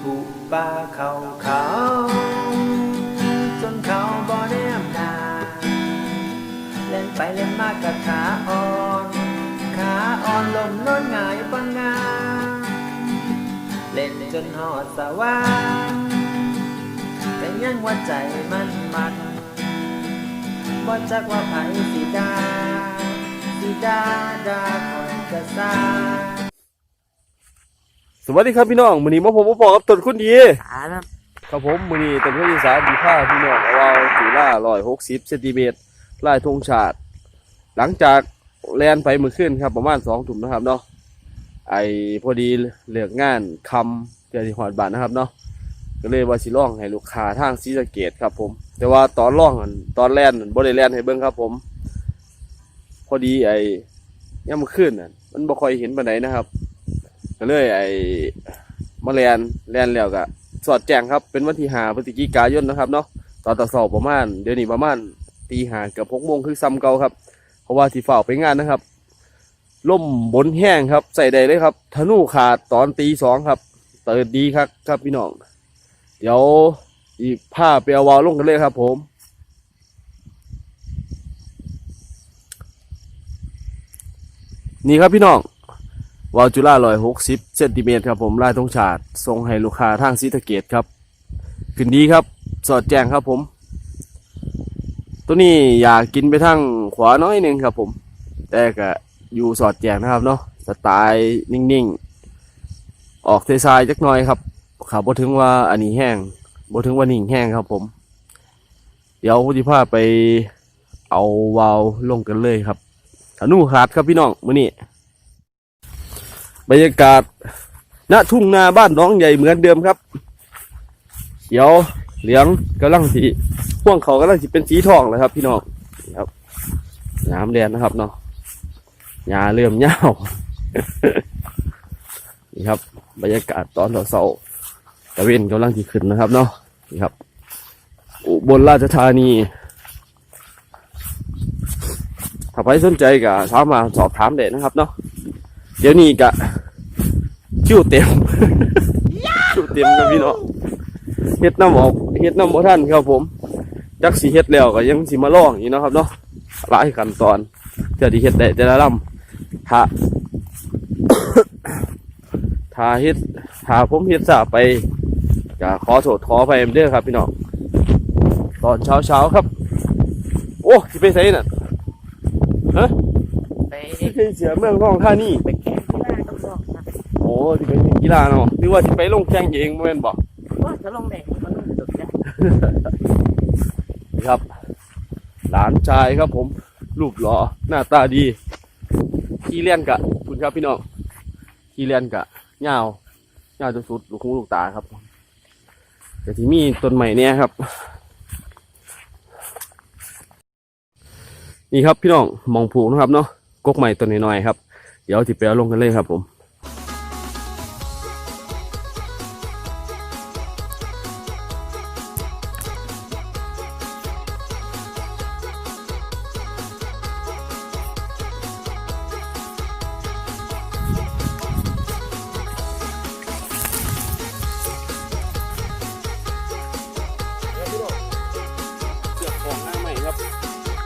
ผูป่าเขาเขา จนเขาบ่แนมนาเล่นไปเล่นมากกับขาอ่อน ขาอ่อนลมนอนหงายปังงาเล่นจนหอดสว่างแต่ยังว่าใจมันมันบ่จักว่าไผสิดา สิดาดาคอยกระซา สวัสดีครับพี่น้องมื้อนี้มาผมมาบอกกับต้นคุณดีขาครับครับผมมื้อนี้ต้นคุณดีสามดีผ้าพี่น้องเอาเอาจุฬา160เซนติเมตรลายธงชาติ หลังจากแลนไปมื้อคืนครับประมาณ2ทุ่มนะครับเนาะไอ้พอดีเลือกงานคำเดี๋ยวสิฮอดบ้านนะครับเนาะก็เลยว่าสิร้องให้ลูกค้าทางศรีสะเกษครับผม แต่ว่าตอนร้องนั่นตอนแลนนั่นบ่ได้แลนให้เบิ่งครับผม พอดีไอ้ยามมื้อคืนน่ะมันบ่ค่อยเห็นปานใดนะครับ ก็เลยไอ้มาแลนแลนแล้วก็สอดแจ้งครับเป็นวันที่หาพฤศจิกายนนะครับเนาะตอนต่อสอบประมาณเดี๋ยวนี้ประมาณตีหาเกือบหกโมงคือซ้ำเก่าครับ เพราะว่าที่ฝ่าไปงานนะครับล่มบนแห้งครับ ใส่ได้เลยครับธนูขาดตอนตีสองครับเติดดีครับครับพี่น้อง เดี๋ยวอีกผ้าไปเอาวาลงกันเลยครับ ผมนี่ครับพี่น้อง วาลจุฬาร้อยหกสิบเซนติเมตรครับผมลายธงชาติส่งให้ลูกค้าทางซีตะเกตครับขึ้นดีครับ สอดแจ้งครับผม ตัวนี้อยากกินไปทางขวาน้อยหนึ่งครับผม แต่ก็อยู่สอดแจ้งนะครับเนาะสไตล์นิ่งๆ ออกเททรายจักหน่อยครับขาบ่ถึงว่าอันนี้แห้งบ่ถึงว่านิ่งแห้งครับผม เดี๋ยวพุทธิภาไปเอาวาลลงกันเลยครับธนูขาดครับพี่น้องมื้อนี้ บรรยากาศณทุ่งนาบ้านน้องใหญ่เหมือนเดิมครับเขียวเหลืองกำลังสีพ่วงเขากำลังสีเป็นสีทองเลยครับ พี่น้องครับน้ำแดงนะครับเนาะหญ้าเริ่มเน่านี่ครับ บรรยากาศตอนเสาร์ตะเวนกำลังที่ขึ้นนะครับเนาะนี่ครับ อุบลราชธานีถ้าใครสนใจก็สามารถสอบถามได้นะครับเนาะเดี๋ยวนี้กะ คิวเต็มคิวเต็มครับพี่น้องเฮ็ดน้ำออกเฮ็ดน้ำบ่ทันครับผมจักสิเฮ็ดแล้วก็ยังสิมาลองอีกเนาะครับเนาะหลายขั้นตอนเพื่อที่เฮ็ดได้แต่ละลำถ้าถ้าเฮ็ดถ้าผมเฮ็ดซาไปก็ขอโทษขอไปเด้อครับ พี่น้องตอนเช้าเช้าๆครับ โอ้สิไปไสน่ะฮะไปสิไปเสียเมืองทองท่านี่ไปแก้ ที่ไปเล่นกีฬาเนาะหรือว่าที่ไปลงแข่งเองบ่แม่นบ่ว่าจะลงไหนมันต้องสุดนะนี่ครับ หลานชายครับผมรูปหล่อหน้าตาดีขี่เลียนกะคุณครับพี่น้องขี่เลียนกะยาวยาวจนสุดลูกหูลูกตาครับแต่ที่มีต้นใหม่เนี่ยครับ นี่ครับพี่น้องมองผูกนะครับเนาะกกใหม่ต้นน้อยๆครับ เดี๋ยวที่ไปเอาลงกันเลยครับผม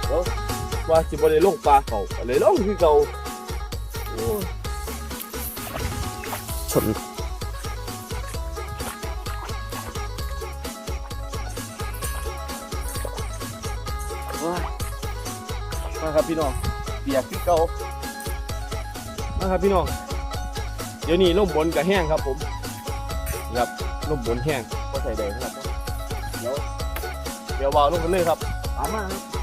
เดี๋ยวว่าสิบได้ลงปลาเขาก็เลยลงคือเก่าโอ้ยชนโอ้ยมาครับพี่น้องเปียกคือเก่ามาครับพี่น้องเดี๋ยวนี้ล่มบนกับแห้งครับผมนี่ครับล่มบนแห้งก็ใส่แดงครับเดี๋ยวเดี๋ยววาวลงกันเลยครับตามมาครับ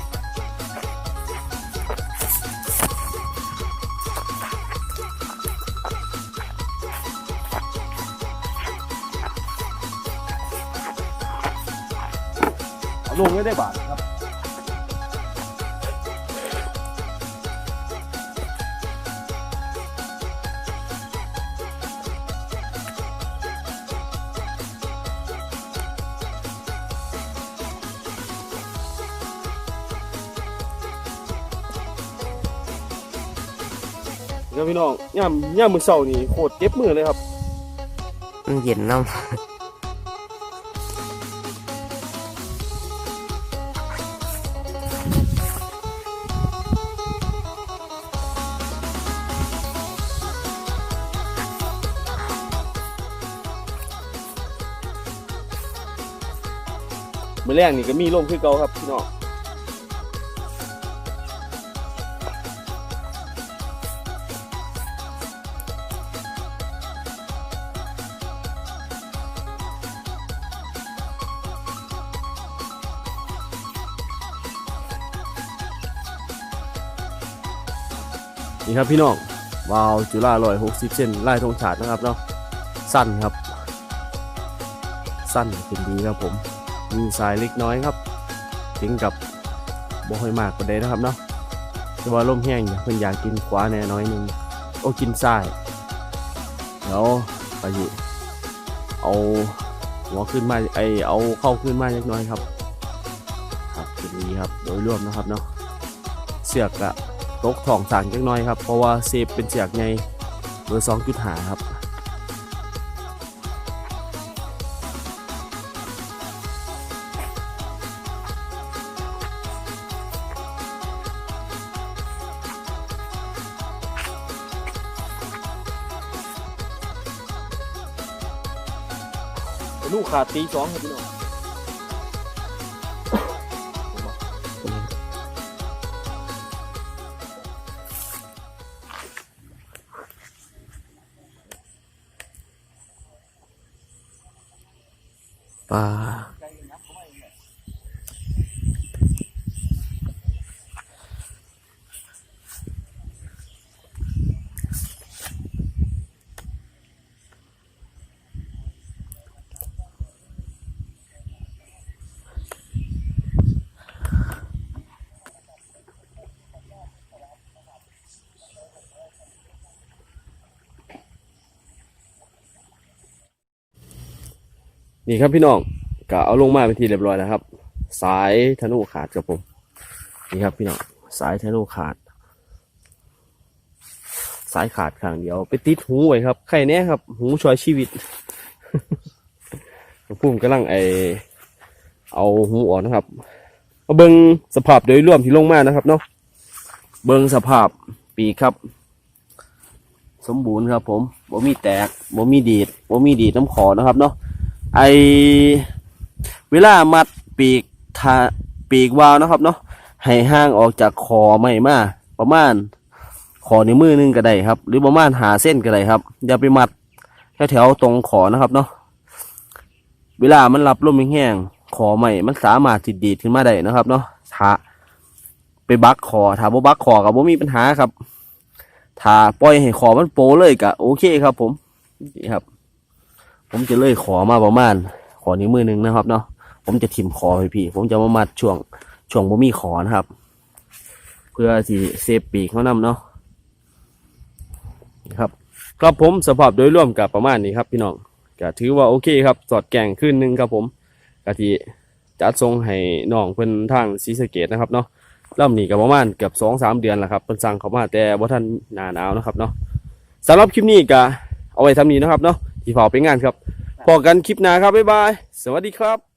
ลงไม่ได้บาทครับครับพี่น้องย่ามย่ามมือเสานี่โคตรเจ็บมือเลยครับมันเย็นเน้ มื้อแรกนี่ก็มีลมคือเก่าครับพี่น้องนี่ครับพี่น้องวาวจุฬาร้อยหกสิบเซนลายธงชาตินะครับเนาะสั้นครับ สั้นเป็นดีครับผม มีสายเล็กน้อยครับถึงกับบ่ค่อยมากกว่าใดนะครับเนาะแต่ว่าลมแห้งเนี่ยเพิ่นอยากกินขวาแน่น้อยนึงโอ้กินซ้ายเดี๋ยวไปอยู่เอาหัวขึ้นมาไอเอาเข้าขึ้นมาเล็กน้อยครับ ครับเป็นดีครับโดยรวมนะครับเนาะเสือกอะตกถ่องสางเล็กน้อยครับเพราะว่าเซฟเป็นเสือกไงเบอร์สองจุดหาครับ ลูกขาดตีสองครับพี่น้องป่า นี่ครับพี่น้องก็เอาลงมาเป็นที่เรียบร้อยแล้วครับ สายธนูขาดครับผม นี่ครับพี่น้องสายธนูขาด สายขาดข้างเดียว ไปติดหูไว้ครับใครแน่ครับ หูช่วยชีวิตพุ่มกำลังไอเอาหูออกนะครับมาเบิ้งสภาพโดยรวมที่ลงมานะครับเนาะเบิ้งสภาพปีครับ สมบูรณ์ครับ ผมบ่มีแตกบ่มีดีดบ่มีดีดน้ำขอนะครับเนาะ ไอเวลามัดปีกทาปีกวาวนะครับเนาะให้ห่างออกจากคอไม่มาประมาณขอนิ้วมือหนึงก็ได้ครับ หรือประมาณหาเส้นก็ได้ครับ อย่าไปมัดแถวๆตรงขอนะครับเนาะเวลามันรับลมแห้งๆขอใหม่มันสามารถติดดีดขึ้นมาได้นะครับ เนาะถ้าไปบักคอถ้าบ่บักคอกับบ่มีปัญหาครับถ้าปล่อยให้ขอมันโปเลยก็โอเคครับ ผมนี่ครับ ผมจะเลยขอมาประมาณ ขอนิ้วมือหนึ่งนะครับเนาะผมจะถิ่มขอให้พี่ ผมจะมามัดช่วงช่วงบ่มีขอนะครับ เพื่อที่เซฟปีกเขานำเนาะนะครับครับผมสภาพโดยรวมกับประมาณนี้ครับ พี่น้องก็ถือว่าโอเคครับ สอดแก่งขึ้นหนึ่งครับผมกะที่จัดทรงให้น้องเพิ่นทางศรีสะเกดนะครับเนาะลำนี้ก็ประมาณเกือบสองสามเดือนแล้วครับเพิ่นสั่งเขามาแต่บ่ทันหนาหนาวนะครับเนาะสำหรับคลิปนี้ก็เอาไว้ทำนี้นะครับเนาะ ที่เผาไปงานครับพอกันคลิปหน้าครับบ๊ายบาย สวัสดีครับ